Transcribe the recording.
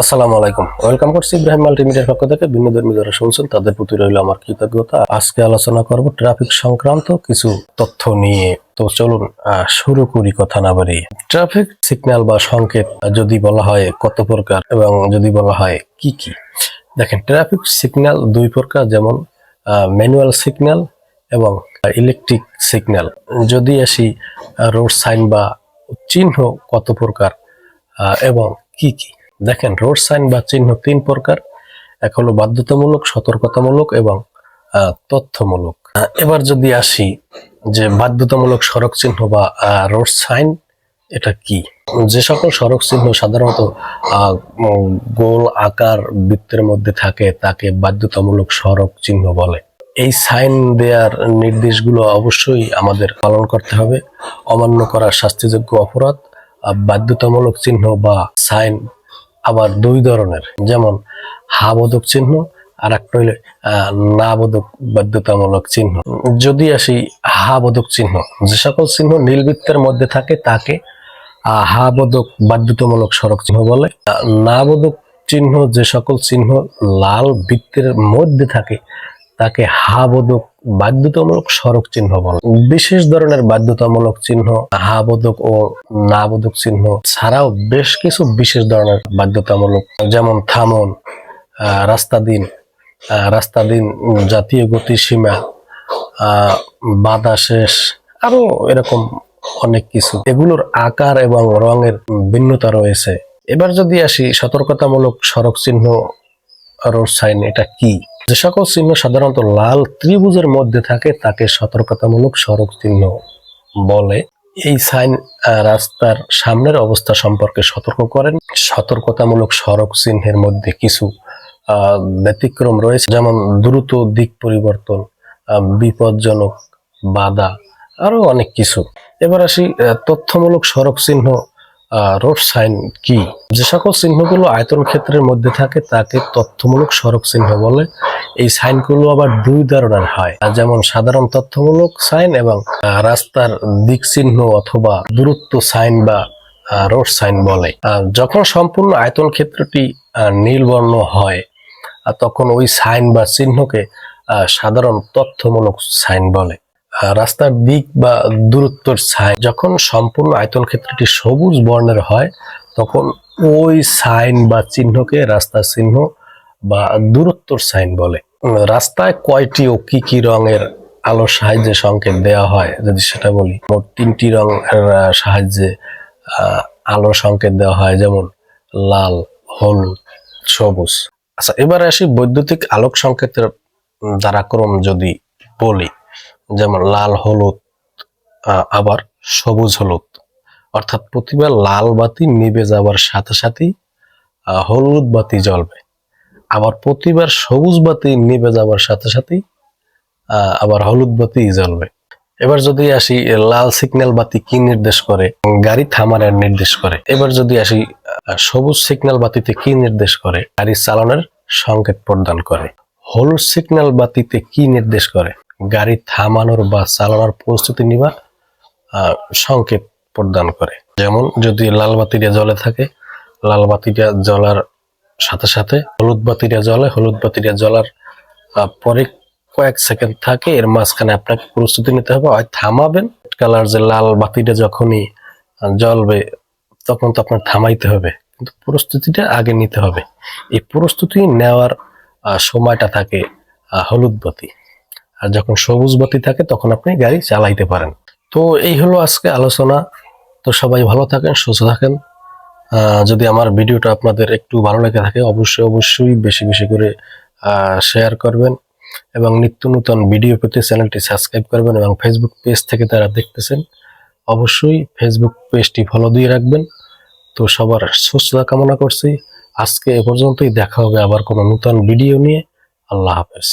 আসসালামু আলাইকুম। ওয়েলকাম করছি ইব্রাহিম মাল্টিমিডিয়ার পক্ষ থেকে। ভিন্ন ধর্মী যারা শুনছেন, তাদের প্রতি রইল আমার কৃতজ্ঞতা। আজকে আলোচনা করব ট্রাফিক সংক্রান্ত কিছু তথ্য নিয়ে। তো চলুন শুরু করি কথা না বাড়িয়ে। ট্রাফিক সিগন্যাল বা সংকেত যদি বলা হয় কত প্রকার এবং যদি বলা হয় কি কি? দেখেন, ট্রাফিক সিগন্যাল দুই প্রকার, যেমন ম্যানুয়াল সিগন্যাল এবং ইলেকট্রিক সিগন্যাল। যদি আসি রোড সাইন বা চিহ্ন কত প্রকার এবং কি কি? দেখেন, রোড সাইন বা চিহ্ন তিন প্রকার। এক হলো বাধ্যতামূলক, সতর্কতামূলক এবং তথ্যমূলক। এবার যদি আসি যে বাধ্যতামূলক সড়ক চিহ্ন বা রোড সাইন, এটা কি? যে সকল সড়ক চিহ্ন সাধারণত গোল আকার বৃত্তের মধ্যে থাকে, তাকে বাধ্যতামূলক সড়ক চিহ্ন বলে। এই সাইন দেওয়ার নির্দেশগুলো অবশ্যই আমাদের পালন করতে হবে। অমান্য করা শাস্তিযোগ্য অপরাধ বাধ্যতামূলক চিহ্ন বা সাইন আবার দুই ধরনের, যেমন হাবোধক চিহ্ন আর একটা হইলে নাবোধক বাধ্যতামূলক চিহ্ন। যদি আসি হাবোধক চিহ্ন, যে সকল চিহ্ন নীলবৃত্তের মধ্যে থাকে তাকে হাবোধক বাধ্যতামূলক সড়ক চিহ্ন বলে। নাবোধক চিহ্ন যে সকল চিহ্ন লাল বৃত্তের মধ্যে থাকে তাকে হা বোধক বাধ্যতামূলক সড়ক চিহ্ন বলে। বিশেষ ধরনের বাধ্যতামূলক চিহ্ন হা বোধক ও না বোধক চিহ্ন ছাড়াও বেশ কিছু বিশেষ ধরনের বাধ্যতামূলক যেমন থামন রাস্তা দিন রাস্তা দিন জাতীয় গতিসীমা আহ, বাধা শেষ আরও এরকম অনেক কিছু। এগুলোর আকার এবং রঙের ভিন্নতা রয়েছে। এবার যদি আসি সতর্কতামূলক সড়ক চিহ্ন রোড সাইন এটা কি? যে সকল চিহ্ন সাধারণত লাল ত্রিভুজের মধ্যে থাকে, তাকে সতর্কতামূলক সড়ক চিহ্ন বলে। এই সাইন রাস্তার সামনের অবস্থা সম্পর্কে সতর্ক করেন। সতর্কতামূলক সড়ক চিহ্নের মধ্যে কিছু ব্যতিক্রম রয়েছে, যেমন দ্রুত দিক পরিবর্তন বিপজ্জনক বাধা, আরও অনেক কিছু। এবার আসি তথ্যমূলক সড়ক চিহ্ন রোড সাইন কি? যে সকল চিহ্নগুলো আয়তন ক্ষেত্রের মধ্যে থাকে, তাকে তথ্যমূলক সড়ক চিহ্ন বলে। এই সাইনগুলো আবার দুই ধরনের হয়। যেমন সাধারণ তথ্যমূলক সাইন এবং রাস্তার দিক চিহ্ন অথবা দূরত্ব সাইন বা রোড সাইন বলে। যখন সম্পূর্ণ আয়তন ক্ষেত্রটি আহ, নীল হয় তখন ওই সাইন বা চিহ্নকে সাধারণ তথ্যমূলক সাইন বলে। রাস্তার দিক বা দূরত্বর সাইন যখন সম্পূর্ণ আয়তন ক্ষেত্রটি সবুজ বর্ণের হয় তখন ওই সাইন বা চিহ্নকে রাস্তার চিহ্ন বা দূরত্বর সাইন বলে। রাস্তায় কয়টি ও কি কি রঙের আলোর সাহায্যে সংকেত দেওয়া হয় যদি সেটা বলি? মোট তিনটি রঙের সাহায্যে আলোর সংকেত দেওয়া হয় যেমন লাল হলুদ সবুজ। আচ্ছা এবার আসি বৈদ্যুতিক আলোক সংকেতের উম, ধারাক্রম যদি বলি যেমন লাল হলুদ আবার সবুজ হলুদ। অর্থাৎ প্রতিবার লাল বাতি নিবে যাওয়ার সাথে সাথেই হলুদ বাতি জ্বলবে। আবার প্রতিবার সবুজ বাতি নিভে যাওয়ার সাথে সাথেই আবার হলুদ বাতি জ্বলবে। এবার যদি আসি লাল সিগন্যাল বাতি কি নির্দেশ করে? গাড়ি থামানোর নির্দেশ করে। এবার যদি আসি সবুজ সিগন্যাল বাতিতে কি নির্দেশ করে? গাড়ি চালানোর সংকেত প্রদান করে। হলুদ সিগন্যাল বাতিতে কি নির্দেশ করে? গাড়ি থামানোর বা চালানোর প্রস্তুতি আহ, সংকেত প্রদান করে। যেমন যদি লাল বাতিটা জ্বলে থাকে লাল বাতিটা জ্বলার সাথে সাথে হলুদ বাতিটা জ্বলে, হলুদ বাতিটা জ্বলার পরে কয়েক সেকেন্ড থাকে, এর মাঝখানে আপনাকে প্রস্তুতি নিতে হবে। হয় থামাবেন কালার যে লাল বাতিটা যখনই জ্বলবে, তখন তো আপনার থামাইতে হবে। কিন্তু প্রস্তুতিটা আগে নিতে হবে। এই প্রস্তুতি নেওয়ার সময়টা থাকে হলুদ বাতি। আর যখন সবুজ বাতি থাকে, তখন আপনি গাড়ি চালাইতে পারেন। তো এই হলো আজকে আলোচনা। তো সবাই ভালো থাকেন, সুস্থ থাকেন। যদি আমার ভিডিওটা আপনাদের একটু ভালো লেগে থাকে, অবশ্যই অবশ্যই বেশি বেশি করে শেয়ার করবেন এবং নিত্য নতুন ভিডিও পেতে চ্যানেলটি সাবস্ক্রাইব করবেন এবং ফেসবুক পেজ থেকে তারা দেখতেছেন, অবশ্যই ফেসবুক পেজটি ফলো দিয়ে রাখবেন। তো সবার সুস্থতা কামনা করছি। আজকে এ পর্যন্তই, দেখা হবে আবার কোনো নতুন ভিডিও নিয়ে। আল্লাহ হাফেজ।